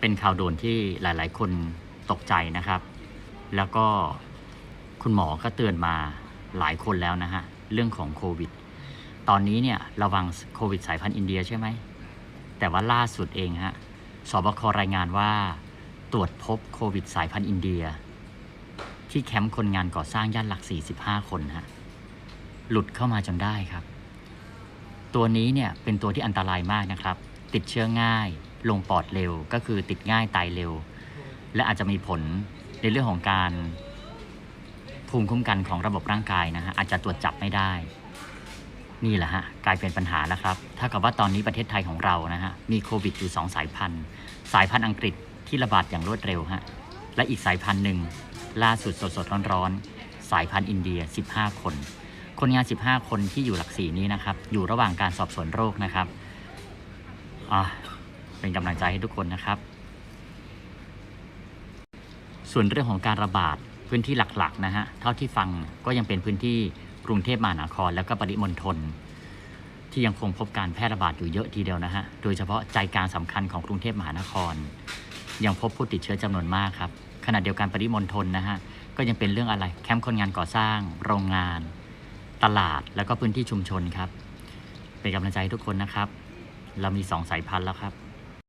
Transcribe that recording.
เป็นข่าวโดนที่หลายๆ คนตกใจนะครับ แล้วก็คุณหมอก็เตือนมาหลายคนแล้วนะฮะ เรื่องของโควิด ตอนนี้เนี่ยระวังโควิดสายพันธุ์อินเดียใช่ไหม แต่ว่าล่าสุดเองฮะสบครายงานว่าตรวจพบโควิดสายพันธุ์อินเดีย ที่แคมป์คนงานก่อสร้างย่านหลัก 45 คนฮะ หลุดเข้ามาจนได้ครับ ตัวนี้เนี่ยเป็นตัวที่อันตรายมากนะครับ ติดเชื้อง่าย ลงปอดเร็วก็คือติดง่ายตายเร็ว และอาจจะมีผลในเรื่องของการภูมิคุ้มกันของระบบร่างกายนะฮะอาจจะตรวจจับไม่ได้ นี่แหละฮะกลายเป็นปัญหาแล้วครับถ้ากับว่าตอนนี้ประเทศไทยของเรานะฮะมีโควิดอยู่สองสายพันธุ์ สายพันธุ์อังกฤษที่ระบาดอย่างรวดเร็วฮะและอีกสายพันธุ์หนึ่งล่าสุดสดๆร้อนๆสายพันธุ์อินเดีย 15 คน คนงาน 15 คนที่อยู่หลักสี่นี้นะครับอยู่ระหว่างการสอบสวนโรคนะครับอะ เป็นกำลังใจให้ทุกคนนะครับ ส่วนเรื่องของการระบาดพื้นที่หลักๆนะฮะเท่าที่ฟังก็ยังเป็นพื้นที่กรุงเทพมหานคร แล้วก็ปริมณฑลที่ยังคงพบการแพร่ระบาดอยู่เยอะทีเดียวนะฮะโดยเฉพาะใจกลางสำคัญของกรุงเทพมหานคร ยังพบผู้ติดเชื้อจำนวนมากครับขณะเดียวกันปริมณฑลนะฮะก็ยังเป็นเรื่องอะไรแคมป์คนงานก่อสร้าง โรงงาน ตลาดแล้วก็พื้นที่ชุมชนครับ เป็นกำลังใจให้ทุกคนนะครับ เรามีสองสายพันธุ์แล้วครับ